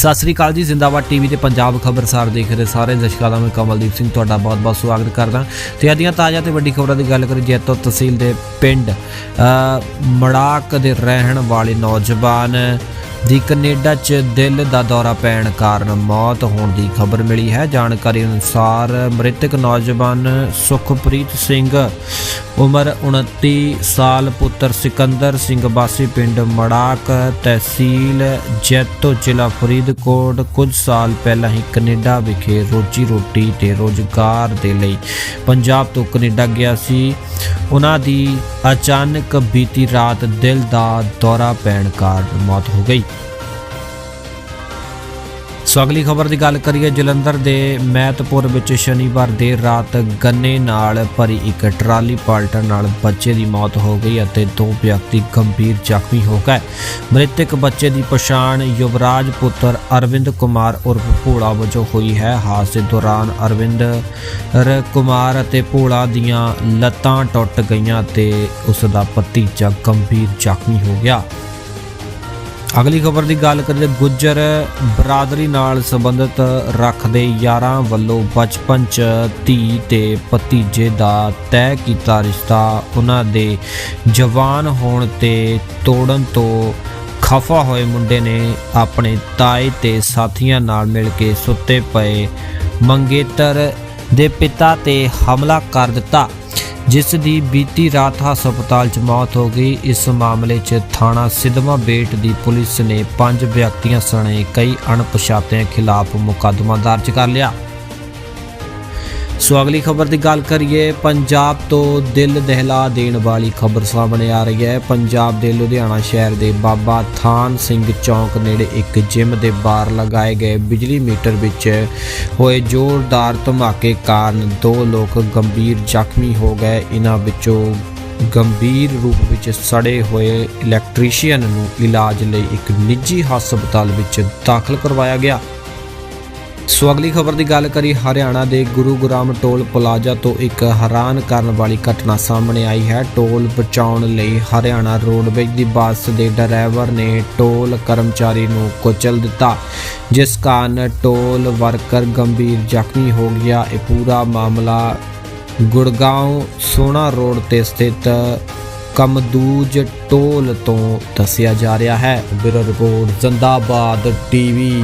ਸਤਿ ਸ੍ਰੀ ਅਕਾਲ ਜੀ, ਜ਼ਿੰਦਾਬਾਦ ਟੀਵੀ ਤੇ ਪੰਜਾਬ ਖਬਰਸਾਰ ਦੇਖ ਰਹੇ ਸਾਰੇ ਦਰਸ਼ਕਾਂ ਦਾ ਮੈਂ ਕਮਲਦੀਪ ਸਿੰਘ ਤੁਹਾਡਾ ਬਹੁਤ-ਬਹੁਤ ਸਵਾਗਤ ਕਰਦਾ। ਤੇ ਅੱਜ ਦੀਆਂ ਤਾਜ਼ਾ ਤੇ ਵੱਡੀ ਖਬਰਾਂ ਦੀ ਗੱਲ ਕਰੀ ਜੈਤੋ ਤਹਿਸੀਲ ਦੇ ਪਿੰਡ ਮੜਾਕ ਦੇ ਰਹਿਣ ਵਾਲੇ ਨੌਜਵਾਨ ਦੀ ਕੈਨੇਡਾ 'ਚ ਦਿਲ ਦਾ ਦੌਰਾ ਪੈਣ ਕਾਰਨ ਮੌਤ ਹੋਣ ਦੀ ਖਬਰ ਮਿਲੀ ਹੈ। ਜਾਣਕਾਰੀ ਅਨੁਸਾਰ ਮ੍ਰਿਤਕ ਨੌਜਵਾਨ ਸੁਖਪ੍ਰੀਤ ਸਿੰਘ ਉਮਰ 29 ਸਾਲ, ਪੁੱਤਰ ਸਿਕੰਦਰ ਸਿੰਘ ਵਾਸੀ ਪਿੰਡ ਮੜਾਕ, ਤਹਿਸੀਲ ਜੈਤੋ, ਜ਼ਿਲ੍ਹਾ ਫਰੀਦਕੋਟ। ਕੁਝ ਸਾਲ ਪਹਿਲਾਂ ਹੀ ਕੈਨੇਡਾ ਵਿਖੇ ਰੋਜੀ ਰੋਟੀ ਤੇ ਰੋਜ਼ਗਾਰ ਦੇ ਲਈ ਪੰਜਾਬ ਤੋਂ ਕੈਨੇਡਾ ਗਿਆ ਸੀ। ਉਹਨਾਂ ਦੀ ਅਚਾਨਕ ਬੀਤੀ ਰਾਤ ਦਿਲ ਦਾ ਦੌਰਾ ਪੈਣ ਕਾਰਨ ਮੌਤ ਹੋ ਗਈ। ਸੋ ਅਗਲੀ ਖਬਰ ਦੀ ਗੱਲ ਕਰੀਏ, ਜਲੰਧਰ ਦੇ ਮਹਿਤਪੁਰ ਵਿੱਚ ਸ਼ਨੀਵਾਰ ਦੇਰ ਰਾਤ ਗੰਨੇ ਨਾਲ ਭਰੀ ਇੱਕ ਟਰਾਲੀ ਪਲਟਣ ਨਾਲ ਬੱਚੇ ਦੀ ਮੌਤ ਹੋ ਗਈ ਅਤੇ ਦੋ ਵਿਅਕਤੀ ਗੰਭੀਰ ਜ਼ਖਮੀ ਹੋ ਗਏ। ਮ੍ਰਿਤਕ ਬੱਚੇ ਦੀ ਪਛਾਣ ਯੁਵਰਾਜ ਪੁੱਤਰ ਅਰਵਿੰਦ ਕੁਮਾਰ ਉਰਫ ਭੋਲਾ ਵਜੋਂ ਹੋਈ ਹੈ। ਹਾਦਸੇ ਦੌਰਾਨ ਅਰਵਿੰਦ ਰ ਕੁਮਾਰ ਅਤੇ ਭੋਲਾ ਦੀਆਂ ਲੱਤਾਂ ਟੁੱਟ ਗਈਆਂ ਤੇ ਉਸ ਦਾ ਭਤੀਜਾ ਗੰਭੀਰ ਜ਼ਖਮੀ ਹੋ ਗਿਆ। ਅਗਲੀ ਖਬਰ ਦੀ ਗੱਲ ਕਰੀਏ, ਗੁੱਜਰ ਬਰਾਦਰੀ ਨਾਲ ਸੰਬੰਧਿਤ ਰੱਖਦੇ ਯਾਰਾਂ ਵੱਲੋਂ ਬਚਪਨ 'ਚ ਧੀ ਤੇ ਭਤੀਜੇ ਦਾ ਤੈਅ ਕੀਤਾ ਰਿਸ਼ਤਾ, ਉਹਨਾਂ ਦੇ ਜਵਾਨ ਹੋਣ ਤੇ ਤੋੜਨ ਤੋਂ ਖਫਾ ਹੋਏ ਮੁੰਡੇ ਨੇ ਆਪਣੇ ਤਾਏ ਤੇ ਸਾਥੀਆਂ ਨਾਲ ਮਿਲ ਕੇ ਸੁੱਤੇ ਪਏ ਮੰਗੇਤਰ ਦੇ ਪਿਤਾ ਤੇ ਹਮਲਾ ਕਰ ਦਿੱਤਾ। ਜਿਸ ਦੀ ਬੀਤੀ ਰਾਤ ਹਸਪਤਾਲ 'ਚ ਮੌਤ ਹੋ ਗਈ। ਇਸ ਮਾਮਲੇ 'ਚ ਥਾਣਾ ਸਿਦਮਾ ਬੇਟ ਦੀ ਪੁਲਿਸ ਨੇ ਪੰਜ ਵਿਅਕਤੀਆਂ ਸਣੇ ਕਈ ਅਣਪਛਾਤਿਆਂ ਖਿਲਾਫ ਮੁਕੱਦਮਾ ਦਰਜ ਕਰ ਲਿਆ। ਸੋ ਅਗਲੀ ਖਬਰ ਦੀ ਗੱਲ ਕਰੀਏ, ਪੰਜਾਬ ਤੋਂ ਦਿਲ ਦਹਿਲਾ ਦੇਣ ਵਾਲੀ ਖਬਰ ਸਾਹਮਣੇ ਆ ਰਹੀ ਹੈ। ਪੰਜਾਬ ਦੇ ਲੁਧਿਆਣਾ ਸ਼ਹਿਰ ਦੇ ਬਾਬਾ ਥਾਨ ਸਿੰਘ ਚੌਂਕ ਨੇੜੇ ਇੱਕ ਜਿਮ ਦੇ ਬਾਹਰ ਲਗਾਏ ਗਏ ਬਿਜਲੀ ਮੀਟਰ ਵਿੱਚ ਹੋਏ ਜ਼ੋਰਦਾਰ ਧਮਾਕੇ ਕਾਰਨ ਦੋ ਲੋਕ ਗੰਭੀਰ ਜ਼ਖਮੀ ਹੋ ਗਏ। ਇਹਨਾਂ ਵਿੱਚੋਂ ਗੰਭੀਰ ਰੂਪ ਵਿੱਚ ਸੜੇ ਹੋਏ ਇਲੈਕਟ੍ਰੀਸ਼ੀਅਨ ਨੂੰ ਇਲਾਜ ਲਈ ਇੱਕ ਨਿੱਜੀ ਹਸਪਤਾਲ ਵਿੱਚ ਦਾਖਲ ਕਰਵਾਇਆ ਗਿਆ। ਸੋ ਅਗਲੀ ਖਬਰ ਦੀ ਗੱਲ ਕਰੀ ਹਰਿਆਣਾ ਦੇ ਗੁਰੂਗ੍ਰਾਮ ਟੋਲ ਪਲਾਜ਼ਾ ਤੋਂ ਇੱਕ ਹੈਰਾਨ ਕਰਨ ਵਾਲੀ ਘਟਨਾ ਸਾਹਮਣੇ ਆਈ ਹੈ। ਟੋਲ ਬਚਾਉਣ ਲਈ ਹਰਿਆਣਾ ਰੋਡਵੇਜ਼ ਦੀ ਬੱਸ ਦੇ ਡਰਾਈਵਰ ਨੇ ਟੋਲ ਕਰਮਚਾਰੀ ਨੂੰ ਕੁਚਲ ਦਿੱਤਾ, ਜਿਸ ਕਾਰਨ ਟੋਲ ਵਰਕਰ ਗੰਭੀਰ ਜ਼ਖਮੀ ਹੋ ਗਿਆ। ਇਹ ਪੂਰਾ ਮਾਮਲਾ ਗੁੜਗਾਉਂ ਸੋਨਾ ਰੋਡ ਤੇ ਸਥਿਤ ਕਮਦੂਜ ਟੋਲ ਤੋਂ ਦੱਸਿਆ ਜਾ ਰਿਹਾ ਹੈ। Bureau report, Zindabad TV.